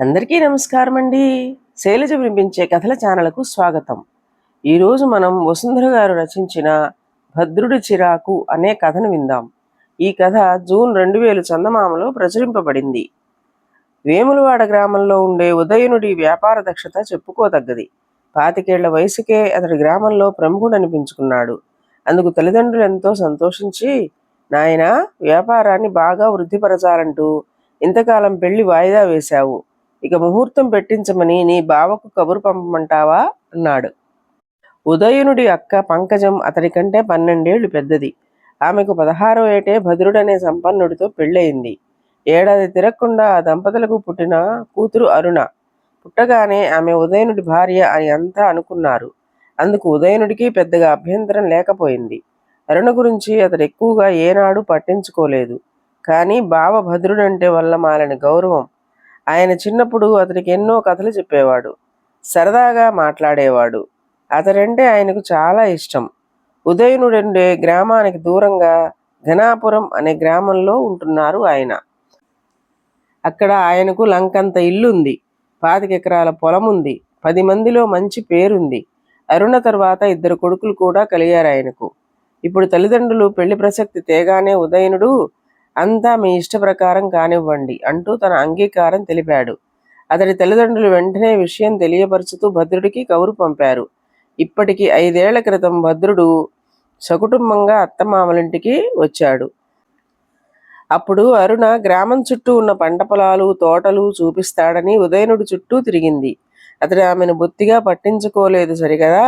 అందరికీ నమస్కారం అండి శైలజ వినిపించే కథల ఛానల్కు స్వాగతం. ఈరోజు మనం వసుంధర గారు రచించిన భద్రుడి చిరాకు అనే కథను విందాం. ఈ కథ జూన్ రెండు వేలు చందమామలో ప్రచురింపబడింది. వేములవాడ గ్రామంలో ఉండే ఉదయనుడి వ్యాపార దక్షత చెప్పుకోదగ్గది. పాతికేళ్ళ వయసుకే అతడి గ్రామంలో ప్రముఖుడు అనిపించుకున్నాడు అందుకు తల్లిదండ్రులు ఎంతో సంతోషించి నాయన వ్యాపారాన్ని బాగా వృద్ధిపరచాలంటూ ఇంతకాలం పెళ్ళి వాయిదా వేశావు. ఇక ముహూర్తం పెట్టించమని నీ బావకు కబురు పంపమంటావా? అన్నాడు. ఉదయనుడి అక్క పంకజం అతడి కంటే పన్నెండేళ్ళు పెద్దది. ఆమెకు పదహారో ఏటే భద్రుడనే సంపన్నుడితో పెళ్ళయింది. ఏడాది తిరగకుండా ఆ దంపతులకు పుట్టిన కూతురు అరుణ. పుట్టగానే ఆమె ఉదయనుడి భార్య అని అంతా అనుకున్నారు. అందుకు ఉదయనుడికి పెద్దగా అభ్యంతరం లేకపోయింది. అరుణ గురించి అతడు ఎక్కువగా ఏనాడు పట్టించుకోలేదు. కానీ బావ భద్రుడంటే వల్ల మాలని గౌరవం ఆయన చిన్నప్పుడు అతనికి ఎన్నో కథలు చెప్పేవాడు. సరదాగా మాట్లాడేవాడు. అతడంటే ఆయనకు చాలా ఇష్టం. ఉదయనుడుండే గ్రామానికి దూరంగా ఘనాపురం అనే గ్రామంలో ఉంటున్నారు ఆయన. అక్కడ ఆయనకు లంకంత ఇల్లుంది. పాతికెకరాల పొలం ఉంది పది మందిలో మంచి పేరుంది. అరుణ తర్వాత ఇద్దరు కొడుకులు కూడా కలిగారు ఆయనకు ఇప్పుడు తల్లిదండ్రులు పెళ్ళి ప్రసక్తి తేగానే ఉదయనుడు అంతా మీ ఇష్ట ప్రకారం కానివ్వండి అంటూ తన అంగీకారం తెలిపాడు. అతడి తల్లిదండ్రులు వెంటనే విషయం తెలియపరుచుతూ భద్రుడికి కౌరు పంపారు. ఇప్పటికి ఐదేళ్ళ క్రితం భద్రుడు సకుటుంబంగా అత్తమామలింటికి వచ్చాడు. అప్పుడు అరుణ గ్రామం చుట్టూ ఉన్న పంట పొలాలు తోటలు చూపిస్తాడని ఉదయనుడు చుట్టూ తిరిగింది. అతడు ఆమెను బొత్తిగా పట్టించుకోలేదు సరిగదా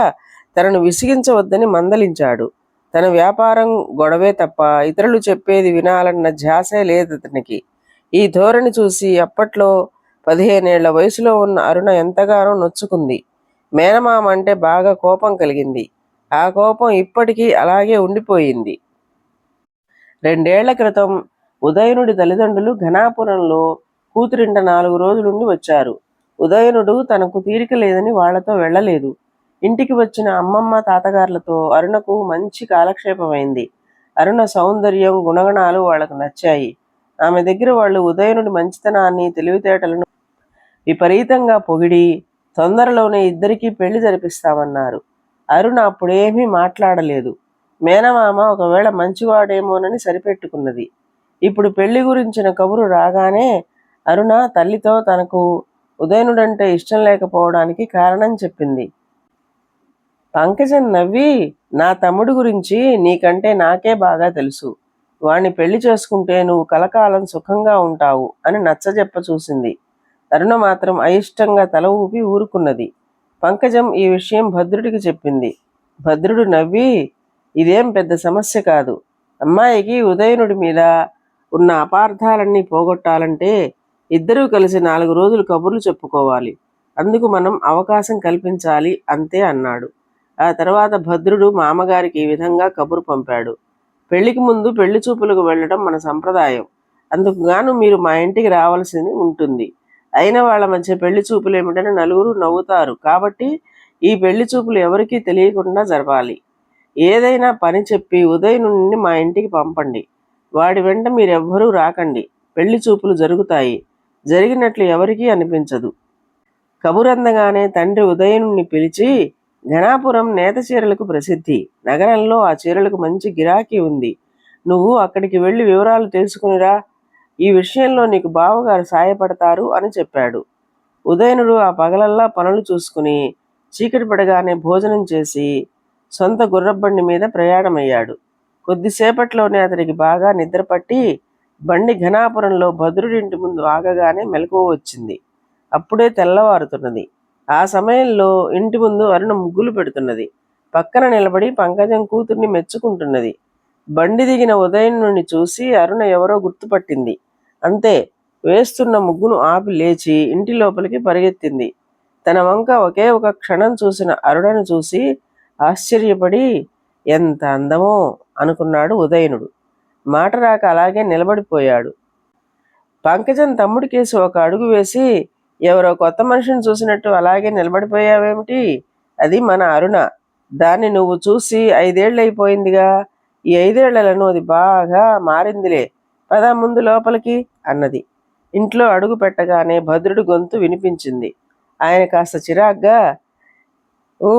తనను విసిగించవద్దని మందలించాడు. తన వ్యాపారం గొడవే తప్ప ఇతరులు చెప్పేది వినాలన్న ధ్యాసే లేదు అతనికి. ఈ ధోరణి చూసి అప్పట్లో పదిహేనేళ్ళ వయసులో ఉన్న అరుణ ఎంతగానో నొచ్చుకుంది. మేనమామ అంటే బాగా కోపం కలిగింది. ఆ కోపం ఇప్పటికీ అలాగే ఉండిపోయింది. రెండేళ్ళ క్రితం ఉదయనుడి తల్లిదండ్రులు ఘనాపురంలో కూతురింట నాలుగు రోజులుండి వచ్చారు. ఉదయనుడు తనకు తీరిక లేదని వాళ్ళతో వెళ్ళలేదు. ఇంటికి వచ్చిన అమ్మమ్మ తాతగారులతో అరుణకు మంచి కాలక్షేపమైంది. అరుణ సౌందర్యం గుణగణాలు వాళ్ళకు నచ్చాయి. ఆమె దగ్గర వాళ్ళు ఉదయనుడి మంచితనాన్ని తెలివితేటలను విపరీతంగా పొగిడి తొందరలోనే ఇద్దరికీ పెళ్ళి జరిపిస్తామన్నారు. అరుణ అప్పుడేమీ మాట్లాడలేదు. మేనమామ ఒకవేళ మంచివాడేమోనని సరిపెట్టుకున్నది. ఇప్పుడు పెళ్ళి గురించిన కబురు రాగానే అరుణ తల్లితో తనకు ఉదయనుడంటే ఇష్టం లేకపోవడానికి కారణం చెప్పింది. పంకజం నవ్వి నా తమ్ముడు గురించి నీకంటే నాకే బాగా తెలుసు. వాణ్ణి పెళ్ళి చేసుకుంటే నువ్వు కలకాలం సుఖంగా ఉంటావు అని నచ్చజెప్ప చూసింది. తరుణ మాత్రం అయిష్టంగా తల ఊపి ఊరుకున్నది. పంకజం ఈ విషయం భద్రుడికి చెప్పింది. భద్రుడు నవ్వి ఇదేం పెద్ద సమస్య కాదు. అమ్మాయికి ఉదయనుడి మీద ఉన్న అపార్థాలన్నీ పోగొట్టాలంటే ఇద్దరూ కలిసి నాలుగు రోజులు కబుర్లు చెప్పుకోవాలి. అందుకు మనం అవకాశం కల్పించాలి అంతే అన్నాడు. ఆ తర్వాత భద్రుడు మామగారికి ఈ విధంగా కబురు పంపాడు. పెళ్ళికి ముందు పెళ్ళి చూపులకు వెళ్ళడం మన సంప్రదాయం. అందుకు గాను మీరు మా ఇంటికి రావాల్సింది ఉంటుంది. అయిన వాళ్ళ మధ్య పెళ్ళి చూపులు ఏమిటని నలుగురు నవ్వుతారు. కాబట్టి ఈ పెళ్ళి చూపులు ఎవరికీ తెలియకుండా జరపాలి. ఏదైనా పని చెప్పి ఉదయం నుండి మా ఇంటికి పంపండి. వాడి వెంట మీరెవ్వరూ రాకండి. పెళ్ళి చూపులు జరుగుతాయి. జరిగినట్లు ఎవరికీ అనిపించదు. కబురందగానే తండ్రి ఉదయనుణ్ణి పిలిచి ఘనాపురం నేత చీరలకు ప్రసిద్ధి. నగరంలో ఆ చీరలకు మంచి గిరాకీ ఉంది. నువ్వు అక్కడికి వెళ్ళి వివరాలు తెలుసుకునిరా. ఈ విషయంలో నీకు బావగారు సాయపడతారు అని చెప్పాడు. ఉదయనుడు ఆ పగలల్లా పనులు చూసుకుని చీకటి పడగానే భోజనం చేసి సొంత గుర్రబండి మీద ప్రయాణమయ్యాడు. కొద్దిసేపట్లోనే అతనికి బాగా నిద్రపట్టి బండి ఘనాపురంలో భద్రుడింటి ముందు ఆగగానే మెలకువ వచ్చింది. అప్పుడే తెల్లవారుతున్నది. ఆ సమయంలో ఇంటి ముందు అరుణ ముగ్గులు పెడుతున్నది. పక్కన నిలబడి పంకజం కూతుర్ని మెచ్చుకుంటున్నది. బండి దిగిన ఉదయం నుండి చూసి అరుణ ఎవరో గుర్తుపట్టింది. అంతే వేస్తున్న ముగ్గును ఆపి లేచి ఇంటి లోపలికి పరిగెత్తింది. తన వంక ఒకే ఒక క్షణం చూసిన అరుణను చూసి ఆశ్చర్యపడి ఎంత అందమో అనుకున్నాడు ఉదయనుడు. మాట రాక అలాగే నిలబడిపోయాడు. పంకజం తమ్ముడికేసి ఒక అడుగు వేసి ఎవరో కొత్త మనిషిని చూసినట్టు అలాగే నిలబడిపోయావేమిటి? అది మన అరుణ. దాన్ని నువ్వు చూసి ఐదేళ్ళు అయిపోయిందిగా ఈ ఐదేళ్ళను అది బాగా మారిందిలే. పద ముందు లోపలికి అన్నది. ఇంట్లో అడుగు పెట్టగానే భద్రుడి గొంతు వినిపించింది. ఆయన కాస్త చిరాగ్గా "ఊ,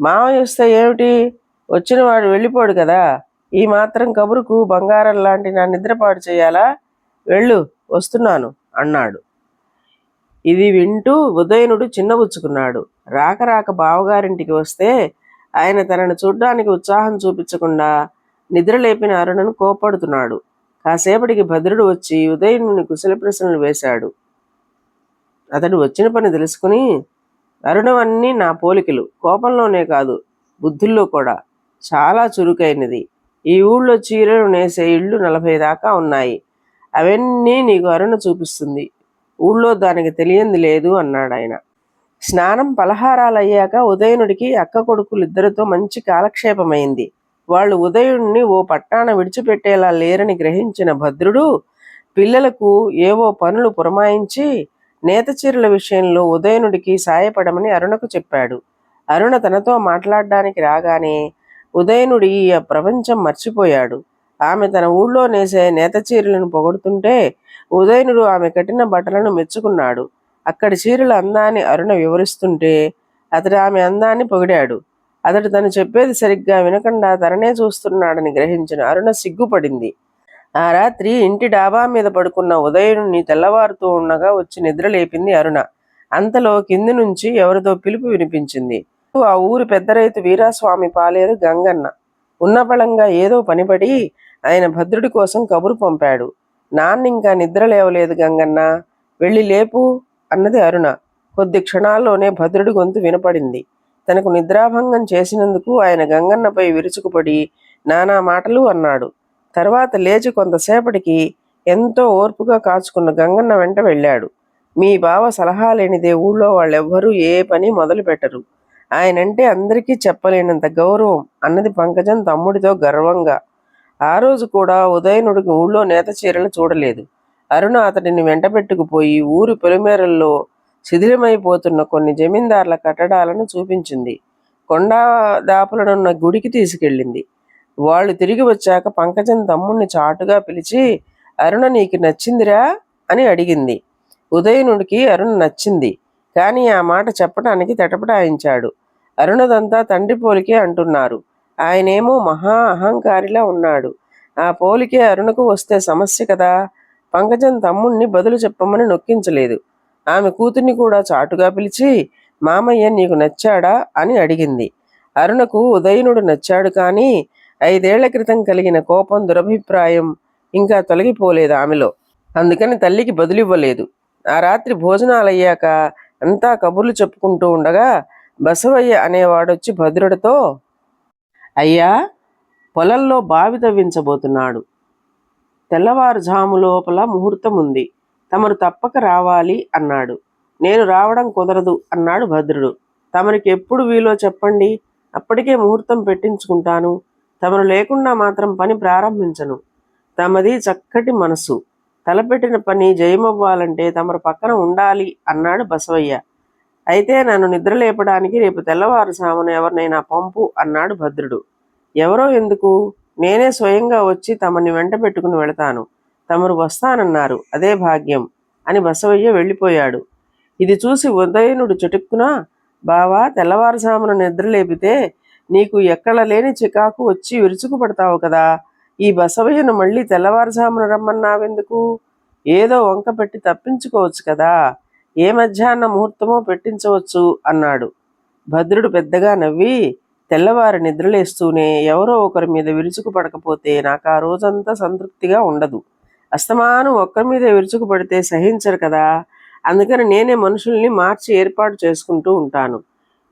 మామయ్య వస్తే ఏమిటి? వచ్చినవాడు వెళ్ళిపోడు కదా. ఈ మాత్రం కబురుకు బంగారం లాంటి నా నిద్రపాటు చేయాలా? వెళ్ళు వస్తున్నాను అన్నాడు. ఇది వింటూ ఉదయనుడు చిన్నబుచ్చుకున్నాడు. రాక రాక బావగారింటికి వస్తే ఆయన తనను చూడ్డానికి ఉత్సాహం చూపించకుండా నిద్రలేపిన అరుణను కోపడుతున్నాడు కాసేపటికి భద్రుడు వచ్చి ఉదయనుని కుశల ప్రశ్నలు వేశాడు. అతడు వచ్చిన పని తెలుసుకుని అరుణవన్నీ నా పోలికలు. కోపంలోనే కాదు బుద్ధుల్లో కూడా. చాలా చురుకైనది. ఈ ఊళ్ళో చీరలు నేసే ఇళ్ళు నలభై దాకా ఉన్నాయి. అవన్నీ నీకు అరుణ చూపిస్తుంది. ఊళ్ళో దానికి తెలియంది లేదు అన్నాడు ఆయన. స్నానం పలహారాలు అయ్యాక ఉదయనుడికి అక్క కొడుకులు ఇద్దరితో మంచి కాలక్షేపమైంది. వాళ్ళు ఉదయుణ్ణి ఓ పట్టాన విడిచిపెట్టేలా లేరని గ్రహించిన భద్రుడు పిల్లలకు ఏవో పనులు పురమాయించి నేతచీరుల విషయంలో ఉదయనుడికి సాయపడమని అరుణకు చెప్పాడు. అరుణ తనతో మాట్లాడడానికి రాగానే ఉదయనుడి ఈ ప్రపంచం మర్చిపోయాడు. ఆమె తన ఊళ్ళో నేసే నేత చీరలను పొగడుతుంటే ఉదయనుడు ఆమె కట్టిన బట్టలను మెచ్చుకున్నాడు. అక్కడి చీరల అందాన్ని అరుణ వివరిస్తుంటే అతడు ఆమె అందాన్ని పొగిడాడు. అతడు తను చెప్పేది సరిగ్గా వినకుండా తననే చూస్తున్నాడని గ్రహించిన అరుణ సిగ్గుపడింది. ఆ రాత్రి ఇంటి డాబా మీద పడుకున్న ఉదయుని తెల్లవారుతూ ఉండగా వచ్చి నిద్రలేపింది అరుణ. అంతలో కింది నుంచి ఎవరిదో పిలుపు వినిపించింది. ఆ ఊరు పెద్ద రైతు వీరాస్వామి పాలేరు గంగన్న. ఉన్నపళంగా ఏదో పనిపడి ఆయన భద్రుడి కోసం కబురు పంపాడు. నాన్న ఇంకా నిద్ర లేవలేదు గంగన్న. వెళ్ళి లేపు అన్నది అరుణ. కొద్ది క్షణాల్లోనే భద్రుడి గొంతు వినపడింది. తనకు నిద్రాభంగం చేసినందుకు ఆయన గంగన్నపై విరుచుకుపడి నానా మాటలు అన్నాడు. తర్వాత లేచి కొంతసేపటికి ఎంతో ఓర్పుగా కాచుకున్న గంగన్న వెంట వెళ్ళాడు. మీ బావ సలహా లేనిదే ఊళ్ళో వాళ్ళెవ్వరూ ఏ పని మొదలు పెట్టరు. ఆయనంటే అందరికీ చెప్పలేనంత గౌరవం అన్నది పంకజం తమ్ముడితో గర్వంగా. ఆ రోజు కూడా ఉదయనుడికి ఊళ్ళో నేత చీరలు చూడలేదు. అరుణ అతడిని వెంటబెట్టుకుపోయి ఊరి పెరుమేరల్లో శిథిలమైపోతున్న కొన్ని జమీందార్ల కట్టడాలను చూపించింది. కొండా దాపులనున్న గుడికి తీసుకెళ్ళింది. వాళ్ళు తిరిగి వచ్చాక పంకజం తమ్ముణ్ణి చాటుగా పిలిచి అరుణ నీకు నచ్చిందిరా? అని అడిగింది. ఉదయనుడికి అరుణ నచ్చింది కానీ ఆ మాట చెప్పడానికి తటపటాయించాడు. అరుణదంతా తండ్రి పోలికే అంటున్నారు. ఆయనేమో మహా అహంకారిలా ఉన్నాడు. ఆ పోలికే అరుణకు వస్తే సమస్య కదా. పంకజం తమ్ముణ్ణి బదులు చెప్పమని నొక్కించలేదు. ఆమె కూతుర్ని కూడా చాటుగా పిలిచి మామయ్య నీకు నచ్చాడా? అని అడిగింది. అరుణకు ఉదయనుడు నచ్చాడు కానీ ఐదేళ్ళ క్రితం కలిగిన కోపం దురభిప్రాయం ఇంకా తొలగిపోలేదు ఆమెలో. అందుకని తల్లికి బదులివ్వలేదు. ఆ రాత్రి భోజనాలయ్యాక అంతా కబుర్లు చెప్పుకుంటూ ఉండగా బసవయ్య అనేవాడొచ్చి భద్రుడితో అయ్యా పొలంలో బావి తవ్వించబోతున్నాడు. తెల్లవారుజాము లోపల ముహూర్తం ఉంది తమరు తప్పక రావాలి అన్నాడు. నేను రావడం కుదరదు అన్నాడు భద్రుడు. తమరికి ఎప్పుడు వీలో చెప్పండి? అప్పటికే ముహూర్తం పెట్టించుకుంటాను. తమరు లేకుండా మాత్రం పని ప్రారంభించను. తమది చక్కటి మనసు. తలపెట్టిన పని జయమవ్వాలంటే తమరు పక్కన ఉండాలి అన్నాడు బసవయ్య. అయితే నన్ను నిద్రలేపడానికి రేపు తెల్లవారుసామును ఎవరినైనా పంపు అన్నాడు భద్రుడు. ఎవరో ఎందుకు? నేనే స్వయంగా వచ్చి తమని వెంట పెట్టుకుని వెళతాను. తమరు వస్తానన్నారు. అదే భాగ్యం అని బసవయ్య వెళ్ళిపోయాడు. ఇది చూసి ఉదయనుడు చుటుక్కున బావా తెల్లవారుసామున నిద్రలేపితే నీకు ఎక్కడ లేని చికాకు వచ్చి విరుచుకుపడతావు కదా. ఈ బసవయ్యను మళ్ళీ తెల్లవారుజామున రమ్మన్నావెందుకు? ఏదో వంక పెట్టి తప్పించుకోవచ్చు కదా. ఏ మధ్యాహ్న ముహూర్తమో పెట్టించవచ్చు అన్నాడు. భద్రుడు పెద్దగా నవ్వి తెల్లవారి నిద్రలేస్తూనే ఎవరో ఒకరి మీద విరుచుకు పడకపోతే నాకు ఆ రోజంతా సంతృప్తిగా ఉండదు. అస్తమానం ఒక్కరి మీద విరుచుకు పడితే సహించరు కదా. అందుకని నేనే మనుషుల్ని మార్చి ఏర్పాటు చేసుకుంటూ ఉంటాను.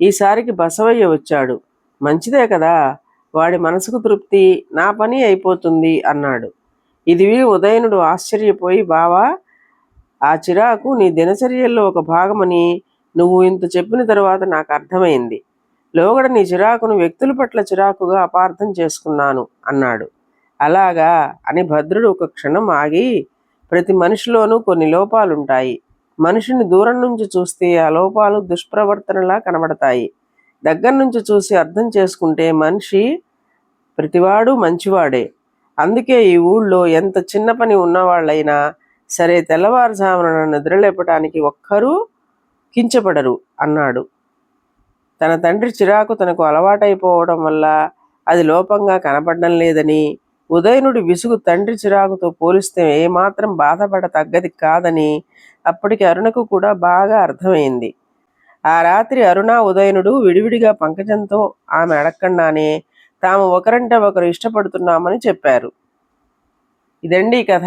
ఈసారికి బసవయ్య వచ్చాడు. మంచిదే కదా. వాడి మనసుకు తృప్తి నా పని అయిపోతుంది అన్నాడు. ఇది విని ఉదయనుడు ఆశ్చర్యపోయి బావా ఆ చిరాకు నీ దినచర్యల్లో ఒక భాగమని నువ్వు ఇంత చెప్పిన తరువాత నాకు అర్థమైంది. లోగడ నీ చిరాకును వ్యక్తుల పట్ల చిరాకుగా అపార్థం చేసుకున్నాను అన్నాడు. అలాగా? అని భద్రుడు ఒక క్షణం ఆగి ప్రతి మనిషిలోనూ కొన్ని లోపాలుంటాయి. మనిషిని దూరం నుంచి చూస్తే ఆ లోపాలు దుష్ప్రవర్తనలా కనబడతాయి. దగ్గర నుంచి చూసి అర్థం చేసుకుంటే మనిషి ప్రతివాడు మంచివాడే. అందుకే ఈ ఊళ్ళో ఎంత చిన్న పని ఉన్నవాళ్ళైనా సరే తెల్లవారుజామున నన్ను నిద్రలేపటానికి ఒక్కరూ కించపడరు అన్నాడు. తన తండ్రి చిరాకు తనకు అలవాటైపోవడం వల్ల అది లోపంగా కనపడడం లేదని ఉదయనుడి విసుగు తండ్రి చిరాకుతో పోలిస్తే ఏమాత్రం బాధపడ తగ్గది కాదని అప్పటికి అరుణకు కూడా బాగా అర్థమైంది. ఆ రాత్రి అరుణ ఉదయనుడు విడివిడిగా పంకజంతో ఆమె అడగకుండానే తాము ఒకరంటే ఒకరు ఇష్టపడుతున్నామని చెప్పారు. ఇదండి కథ.